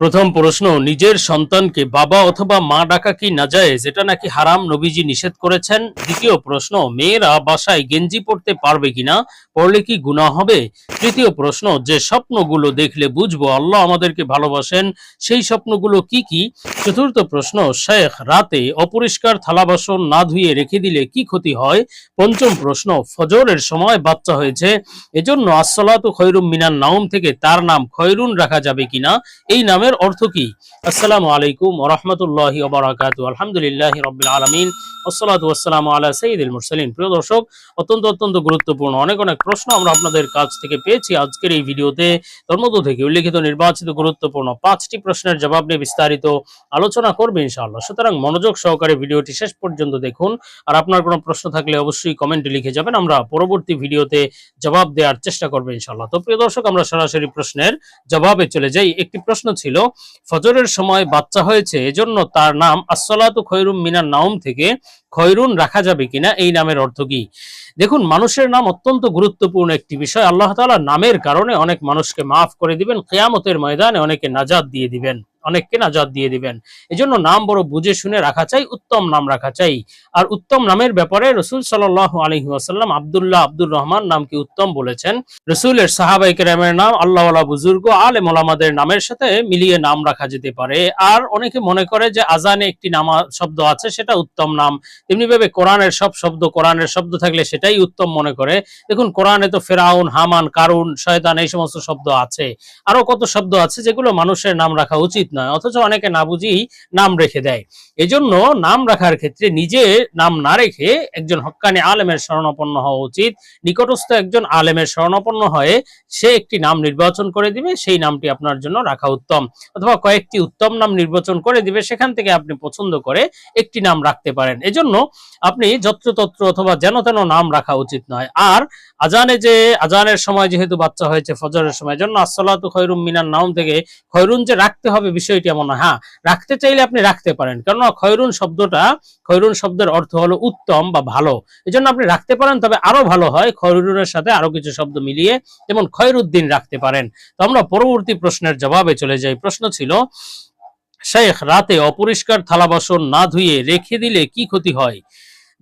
প্রথম প্রশ্ন, নিজের সন্তানকে বাবা অথবা মা ডাকা কি না যায়, যেটা নাকি হারাম নবীজি নিষেধ করেছেন? দ্বিতীয় প্রশ্ন, মেয়েরা বাসায় গেঞ্জি পড়তে পারবে কিনা? পড়লে কি গুনাহ হবে? তৃতীয় প্রশ্ন, যে স্বপ্নগুলো দেখলে বুঝব আল্লাহ আমাদেরকে ভালোবাসেন, সেই স্বপ্নগুলো কি কি? চতুর্থ প্রশ্ন, শেখ রাতে অপরিষ্কার থালা বাসন না ধুয়ে রেখে দিলে কি ক্ষতি হয়? পঞ্চম প্রশ্ন, ফজরের সময় বাচ্চা হয়েছে, এজন্য আসসালাতু খৈরুম মিনান নাউম থেকে তার নাম খৈরুন রাখা যাবে কিনা? এই নামের অর্থ কি? আসসালামু আলাইকুম রাহমাতুল্লাহি ওয়া বারাকাতুহু। আলহামদুলিল্লাহি রাব্বিল আলামিন। ওয়াসসালাতু ওয়াসসালামু আলা সাইয়্যিদিল মুরসালিন। প্রিয় দর্শক, অত্যন্ত অত্যন্ত গুরুত্বপূর্ণ, অনেক অনেক প্রশ্ন আমরা আপনাদের কাছ থেকে পেয়েছি আজকের এই ভিডিওতে। তোর মধ্য থেকে উল্লেখিত নির্বাচিত গুরুত্বপূর্ণ পাঁচটি প্রশ্নের জবাব নিয়ে বিস্তারিত আলোচনা করবে ইনশাআল্লাহ। সুতরাং মনোযোগ সহকারে ভিডিওটি শেষ পর্যন্ত দেখুন। আর আপনার কোনো প্রশ্ন থাকলে অবশ্যই কমেন্টে লিখে যাবেন। আমরা পরবর্তী ভিডিওতে জবাব দেওয়ার চেষ্টা করব ইনশাআল্লাহ। তো প্রিয় দর্শক, আমরা সরাসরি প্রশ্নের জবাবে চলে যাই। একটি প্রশ্ন ছিল ফজরের সময় বাচ্চা হয়েছে এজন্য তার নাম আসসালাতু খৈরুম মিনার নাউম থেকে খৈরুন রাখা যাবে কিনা, এই নামের অর্থ কি? দেখুন, মানুষের নাম অত্যন্ত গুরুত্বপূর্ণ একটি বিষয়। আল্লাহ তাআলা নামের কারণে অনেক মানুষকে মাফ করে দিবেন, কিয়ামতের ময়দানে অনেকে নাজাত দিয়ে দিবেন, অনেককে নাজাত দিয়ে দিবেন। এজন্য নাম বড় বুঝে শুনে রাখা চাই, উত্তম নাম রাখা চাই। আর উত্তম নামের ব্যাপারে রসুল সাল্লাহ আলহি আসাল্লাম আবদুল্লাহ আব্দুর রহমান নামকে উত্তম বলেছেন। রসুলের সাহাবাই কেরামের নাম আল্লাহ বুজুর্গ, আলেম ওলামাদের নামের সাথে মিলিয়ে নাম রাখা যেতে পারে। আর অনেকে মনে করে যে আজানে একটি নামা শব্দ আছে, সেটা উত্তম নাম। তেমনি ভাবে কোরআনের সব শব্দ, কোরআনের শব্দ থাকলে সেটাই উত্তম মনে করে। দেখুন, কোরআনে তো ফেরাউন, হামান, কারুন, শয়তান এই সমস্ত শব্দ আছে। আরও কত শব্দ আছে যেগুলো মানুষের নাম রাখা উচিত নয়, অথচ অনেকে না বুঝেই নাম রেখে দেয়। এজন্য নাম রাখার ক্ষেত্রে নিজে নাম না রেখে একজন হক্কানি আলেমের শরণাপন্ন হওয়া উচিত। নিকটস্থ একজন আলেমের শরণাপন্ন হয়ে সে একটি নাম নির্বাচন করে দিবে, সেই নামটি আপনার জন্য রাখা উত্তম। অথবা কয়েকটি উত্তম নাম নির্বাচন করে দিবে, সেখান থেকে আপনি পছন্দ করে একটি নাম রাখতে পারেন। এজন্য আপনি যত্রতত্র অথবা যেন তেন নাম রাখা উচিত নয়। আর আজানে যে, আজানের সময় যেহেতু বাচ্চা হয়েছে, ফজরের সময় জন্য আসসালাতু খৈরুম মিনার নাম থেকে খৈরুন যে রাখতে হবে বিষয়টি এমন না হ্যাঁ রাখতে চাইলে আপনি রাখতে পারেন। কেননা খৈরুন শব্দটা, খৈরুন শব্দের অর্থ হলো উত্তম বা ভালো। এজন্য আপনি রাখতে পারেন, তবে আরও ভালো হয় খৈরুনের সাথে আরও কিছু শব্দ মিলিয়ে যেমন খৈরুদ্দিন রাখতে পারেন। তো আমরা পরবর্তী প্রশ্নের জবাবে চলে যাই। প্রশ্ন ছিল শেখ রাতে অপরিষ্কার থালা বাসন না ধুয়ে রেখে দিলে কি ক্ষতি হয়?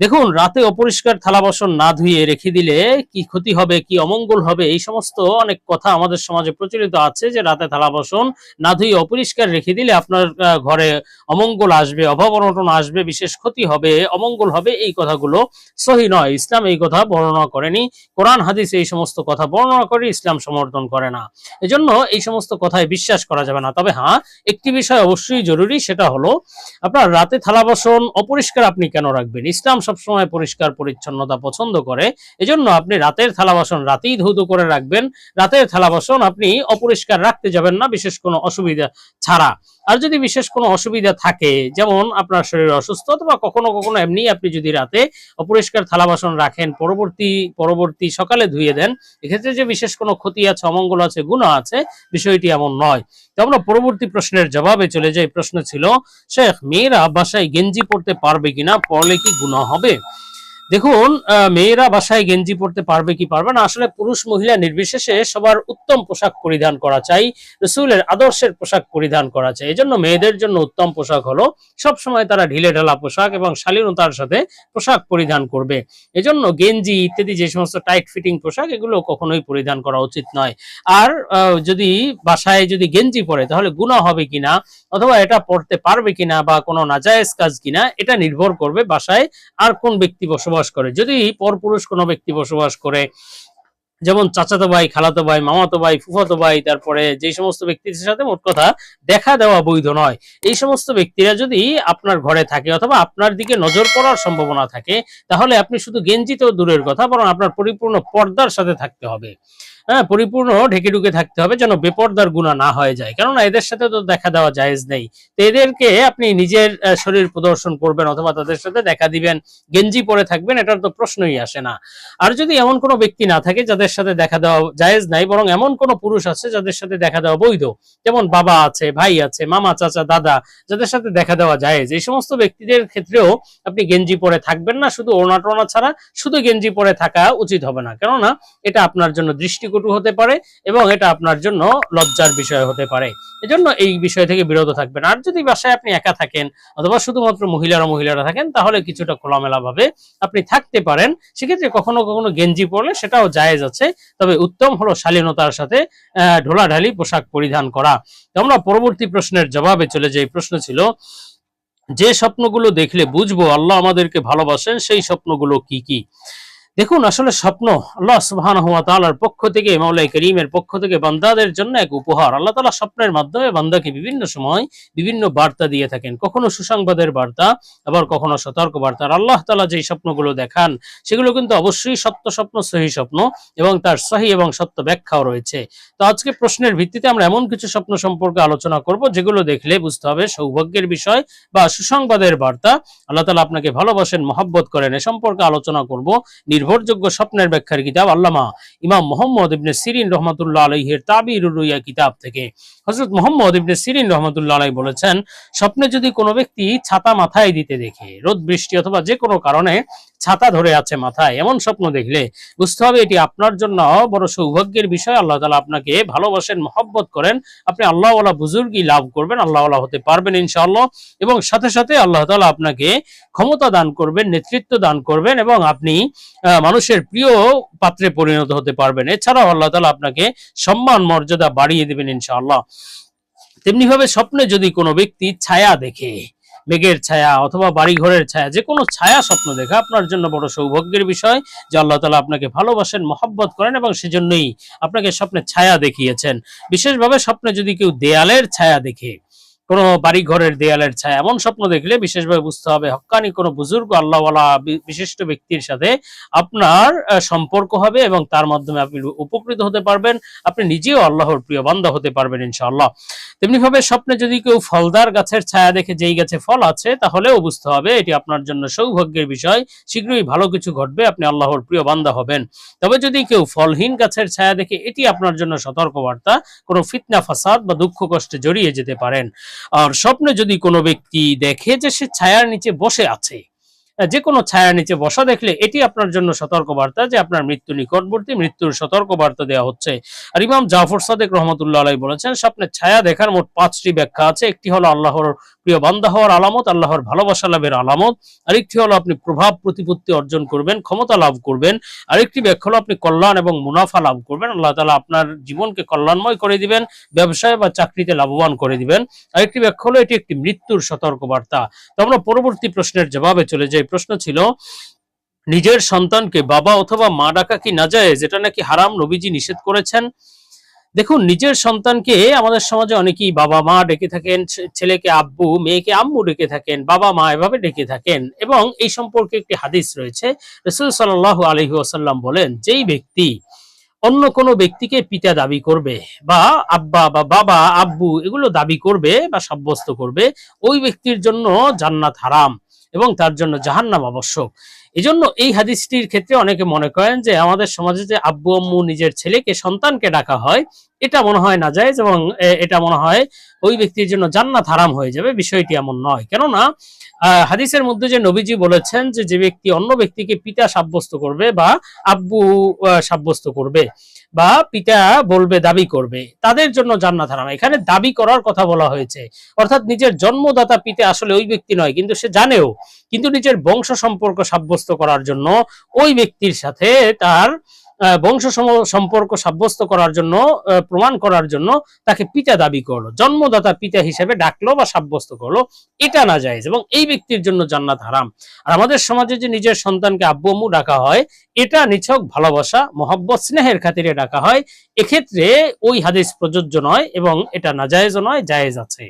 দেখুন, রাতে অপরিষ্কার থালা বাসন না ধুয়ে রেখে দিলে কি ক্ষতি হবে, কি অমঙ্গল হবে? এই সমস্ত অনেক কথা আমাদের সমাজে প্রচলিত আছে যে রাতে থালা বাসন না ধুয়ে অপরিষ্কার রেখে দিলে আপনার ঘরে অমঙ্গল আসবে, অভাব অনটন আসবে, বিশেষ ক্ষতি হবে, অমঙ্গল হবে, এই কথাগুলো সহি নয়। ইসলাম এই কথা বর্ণনা করেনি। কোরআন, হাদিস এই সমস্ত কথা বর্ণনা করে ইসলাম সমর্থন করে না। এজন্য এই সমস্ত কথায় বিশ্বাস করা যাবে না। তবে হ্যাঁ একটি বিষয় অবশ্যই জরুরি, সেটা হলো আপনার রাতে থালা বাসন অপরিষ্কার আপনি কেন রাখবেন? ইসলাম সবসময় পরিষ্কার, পরিচ্ছন্নতা পছন্দ করে, এজন্য আপনি রাতের থালা বাসন রাতেই ধৌত করে রাখবেন। রাতের থালা বাসন আপনি অপরিষ্কার রাখতে যাবেন না, বিশেষ কোনো অসুবিধা ছাড়া। আর যদি বিশেষ কোনো অসুবিধা থাকে, যেমন আপনার শরীর অসুস্থ অথবা কখনো কখনো এমনি আপনি যদি রাতে অপরিষ্কার থালা বাসন রাখেন, পরবর্তী পরবর্তী সকালে ধুয়ে দেন, এক্ষেত্রে যে বিশেষ কোনো ক্ষতি আছে, অমঙ্গল আছে, গুণ আছে, বিষয়টি এমন নয়। তো আমরা পরবর্তী প্রশ্নের জবাবে চলে যাই। প্রশ্ন ছিল, শেখ, মেয়েরা বাসায় গেঞ্জি পড়তে পারবে কিনা? পড়লে কি গুণা হবে? দেখুন মেয়েরা বাসায় গেঞ্জি পরতে পারবে কি পারবে না? আসলে পুরুষ মহিলা নির্বিশেষে সবার উত্তম পোশাক পরিধান করা চাই, রসুলের আদর্শের পোশাক পরিধান করা চাই। এজন্য মেয়েদের জন্য উত্তম পোশাক হলো সব সময় তারা ঢিলে ঢালা পোশাক এবং শালীনতার সাথে পোশাক পরিধান করবে। এজন্য গেঞ্জি ইত্যাদি যে সমস্ত টাইট ফিটিং পোশাক, এগুলো কখনোই পরিধান করা উচিত নয়। আর যদি বাসায় যদি গেঞ্জি পরে, তাহলে গুণা হবে কিনা অথবা এটা পড়তে পারবে কিনা বা কোনো নাজায়েজ কাজ কিনা এটা নির্ভর করবে বাসায় আর কোন ব্যক্তি বসবাস করে। যদি পরপুরুষ কোনো ব্যক্তি বসবাস করে, যেমন চাচাতো ভাই, খালাতো ভাই, মামাতো ভাই, ফুফাতো ভাই, তারপরে যে সমস্ত ব্যক্তিদের সাথে মোট কথা দেখা দেওয়া বৈধ নয়, এই সমস্ত ব্যক্তিরা যদি আপনার ঘরে থাকে অথবা আপনার দিকে নজর পড়ার সম্ভাবনা থাকে, তাহলে আপনি শুধু গেঞ্জিতেও দূরের কথা, বরং আপনার পরিপূর্ণ পর্দার সাথে থাকতে হবে। হ্যাঁ পরিপূর্ণ ঢেকে ঢুকে থাকতে হবে যেন বেপর্দার গুণা না হয়ে যায়। কেননা এদের সাথে তো দেখা দেওয়া জায়েজ নেই। এদেরকে আপনি নিজের শরীর প্রদর্শন করবেন অথবা তাদের সাথে দেখা দিবেন, গেঞ্জি পরে থাকবেন, এটার তো প্রশ্নই আসে না। আর যদি এমন কোনো ব্যক্তি না থাকে যাদের সাথে দেখা দেওয়া জায়েজ নাই, বরং এমন কোনো পুরুষ আছে যাদের সাথে দেখা দেওয়া বৈধ, যেমন বাবা আছে, ভাই আছে, মামা, চাচা, দাদা, যাদের সাথে দেখা দেওয়া জায়েজ, এই সমস্ত ব্যক্তিদের ক্ষেত্রেও আপনি গেঞ্জি পরে থাকবেন না, শুধু ওনা টোনা ছাড়া শুধু গেঞ্জি পরে থাকা উচিত হবে না। কেননা এটা আপনার জন্য দৃষ্টিকটু কটু হতে পারে এবং এটা আপনার জন্য লজ্জার বিষয় হতে পারে। এজন্য এই বিষয় থেকে বিরত থাকবেন। আর যদি বাসায় আপনি একা থাকেন অথবা শুধুমাত্র মহিলারা মহিলারা থাকেন, তাহলে কিছুটা খোলামেলা ভাবে আপনি থাকতে পারেন। সেক্ষেত্রে কখনো কখনো গেঞ্জি পরলে সেটাও জায়েজ আছে। তবে উত্তম হলো শালীনতার সাথে ঢোলাঢালি পোশাক পরিধান করা। আমরা পরবর্তী প্রশ্নের জবাবে চলে যাই। প্রশ্ন ছিল, যে স্বপ্নগুলো দেখলে বুঝব আল্লাহ আমাদেরকে ভালোবাসেন, সেই স্বপ্নগুলো কি কি? দেখুন, আসলে স্বপ্ন আল্লাহ সুবহানাহু ওয়া তাআলার পক্ষ থেকে মাওলাই করিমের পক্ষ থেকে বান্দাদের জন্য এক উপহার। আল্লাহ তাআলা স্বপ্নের মাধ্যমে বান্দাকে বিভিন্ন সময় বিভিন্ন বার্তা দিয়ে থাকেন। কখনো সুসংবাদের বার্তা, আবার কখনো সতর্ক বার্তা আল্লাহ তাআলা যেই স্বপ্নগুলো দেখান, সেগুলো কিন্তু অবশ্যই সত্য স্বপ্ন, সহি স্বপ্ন এবং তার সহি এবং সত্য ব্যাখ্যাও রয়েছে। তো আজকে প্রশ্নের ভিত্তিতে আমরা এমন কিছু স্বপ্ন সম্পর্কে আলোচনা করব, যেগুলো দেখলে বুঝতে হবে সৌভাগ্যের বিষয় বা সুসংবাদের বার্তা। আল্লাহ তালা আপনাকে ভালোবাসেন, মহব্বত করেন, এ সম্পর্কে আলোচনা করব নির্ভরযোগ্য স্বপ্নের ব্যাখ্যার কিতাব আল্লামা ইমাম মোহাম্মদ ইবনে সিরিন রহমতুল্লাহ আলহের তাবির রুইয়া কিতাব থেকে। হজরত মোহাম্মদ ইবনে সিরিন রহমতুল্লাহ আলাই বলেছেন, স্বপ্নে যদি কোনো ব্যক্তি ছাতা মাথায় দিতে দেখে, রোদ, বৃষ্টি অথবা যে কোনো কারণে ছাতা ধরে আছে মাথায়, এমন স্বপ্ন দেখলে বুঝতে হবে এটি আপনার জন্য বড় সৌভাগ্যের বিষয়। আল্লাহ তালা আপনাকে ভালোবাসেন, মহব্বত করেন। আপনি আল্লাহওয়ালা বুজুর্গই লাভ করবেন, আল্লাহওয়ালা হতে পারবেন ইনশাআল্লাহ। এবং সাথে সাথে আল্লাহ তালা আপনাকে ক্ষমতা দান করবেন, নেতৃত্ব দান করবেন এবং আপনি মানুষের প্রিয় পাত্রে পরিণত হতে পারবেন। এছাড়াও আল্লাহ তালা আপনাকে সম্মান, মর্যাদা বাড়িয়ে দেবেন ইনশাআল্লাহ। তেমনি ভাবে স্বপ্নে যদি কোনো ব্যক্তি ছায়া দেখে মেঘের ছায়া অথবা বাড়ি ঘরের ছায়া যে কোনো ছায়া স্বপ্ন দেখা আপনার জন্য বড় সৌভাগ্যের বিষয় যে আল্লাহ তালা আপনাকে ভালোবাসেন, মহব্বত করেন এবং সেজন্যই আপনাকে স্বপ্নের ছায়া দেখিয়েছেন। বিশেষভাবে স্বপ্নে যদি কেউ দেয়ালের ছায়া দেখে কোনো বাড়ি ঘরের দেয়ালের ছায়া, এমন স্বপ্ন দেখলে বিশেষভাবে বুঝতে হবে হক্কানি কোনো বুজুর্গ, আল্লাহওয়ালা বিশিষ্ট ব্যক্তির সাথে আপনার সম্পর্ক হবে এবং তার মাধ্যমে আপনি উপকৃত হতে পারবেন। আপনি নিজেও আল্লাহর প্রিয় বান্দা হতে পারবেন ইনশাআল্লাহ। তেমনি ভাবে স্বপ্নে যদি কেউ ফলদার গাছের ছায়া দেখে যেই গাছে ফল আছে, তাহলেও বুঝতে হবে এটি আপনার জন্য সৌভাগ্যের বিষয়। শীঘ্রই ভালো কিছু ঘটবে, আপনি আল্লাহর প্রিয় বান্দা হবেন। তবে যদি কেউ ফলহীন গাছের ছায়া দেখে, এটি আপনার জন্য সতর্কবার্তা, কোনো ফিতনা, ফাসাদ বা দুঃখ, কষ্টে জড়িয়ে যেতে পারেন। আর স্বপ্নে যদি কোনো ব্যক্তি দেখে যে সে ছায়ার নিচে বসে আছে যে কোনো ছায়ার নিচে বসা দেখলে এটি আপনার জন্য সতর্কবার্তা যে আপনার মৃত্যু নিকটবর্তী, মৃত্যুর সতর্কবার্তা দেওয়া হচ্ছে। আর ইমাম জাফর সাদেক রহমতুল্লাহ আলাই বলেছেন, স্বপ্নের ছায়া দেখার মোট পাঁচটি ব্যাখ্যা আছে। একটি হলো আল্লাহর প্রিয় বান্দা হওয়ার আলামত, আল্লাহর ভালোবাসা লাভের আলামত। আরেকটি হলো আপনি প্রভাব প্রতিপত্তি অর্জন করবেন, ক্ষমতা লাভ করবেন। আরেকটি ব্যাখ্যা হলো আপনি কল্যাণ এবং মুনাফা লাভ করবেন। আল্লাহ তালা আপনার জীবনকে কল্যাণময় করে দিবেন, ব্যবসায় বা চাকরিতে লাভবান করে দিবেন। আরেকটি ব্যাখ্যা হলো এটি একটি মৃত্যুর সতর্কবার্তা। তো আমরা পরবর্তী প্রশ্নের জবাবে চলে যাই। প্রশ্ন ছিল, নিজের সন্তানকে বাবা অথবা মা ডাকা কি না যায়, যেটা নাকি হারাম, নবীজি নিষেধ করেছেন। দেখুন, নিজের সন্তানকে আমাদের সমাজে অনেকেই বাবা, মা ডেকে থাকেন ছেলেকে আব্বু, মেয়েকে আম্মু ডেকে থাকেন, বাবা, মা এভাবে ডেকে থাকেন এবং এই সম্পর্কে একটি হাদিস রয়েছে। রসুল সাল্লাহ আলহি আসাল্লাম বলেন, যেই ব্যক্তি অন্য কোনো ব্যক্তিকে পিতা দাবি করবে বা আব্বা বা বাবা, আব্বু এগুলো দাবি করবে বা সাব্যস্ত করবে, ওই ব্যক্তির জন্য জান্নাত হারাম। এবং তার জন্য জাহান্নাম আবশ্যক। এজন্য এই হাদিসটির ক্ষেত্রে অনেকে মনে করেন যে আমাদের সমাজে যে আব্বু আম্মু নিজের ছেলেকে, সন্তানকে ডাকা হয়, এটা মনে হয় না যায় এবং এটা মনে হয় ওই ব্যক্তির জন্য জান্নাত হারাম হয়ে যাবে। বিষয়টি এমন নয়। কেননা হাদিসের মধ্যে যে নবীজি বলেছেন যে যে ব্যক্তি অন্য ব্যক্তিকে পিতা সাব্যস্ত করবে বা আব্বু সাব্যস্ত করবে বা পিতা বলবে, দাবি করবে, তাদের জন্য জান্নাত হারাম। এখানে দাবি করার কথা বলা হয়েছে। অর্থাৎ নিজের জন্মদাতা পিতা আসলে ওই ব্যক্তি নয়, কিন্তু সে জানেও, কিন্তু নিজের বংশ সম্পর্ক সাব্যস্ত করার জন্য ওই ব্যক্তির সাথে তার বংশ সম- সম্পর্ক সাব্যস্ত করার জন্য প্রমাণ করার জন্য তাকে পিতা দাবি করল। জন্মদাতা পিতা হিসেবে ডাকলো বা সাব্যস্ত করল। এটা না যায় এবং এই ব্যক্তির জন্য জান্নাত হারাম। আর আমাদের সমাজে যে নিজের সন্তানকে আব্বু ডাকা হয়, এটা নিছক ভালোবাসা, মহব্বত, স্নেহের খাতিরে ডাকা হয়। এক্ষেত্রে ওই হাদিস প্রযোজ্য নয় এবং এটা নাজায়েজও নয়, জায়েজ আছে।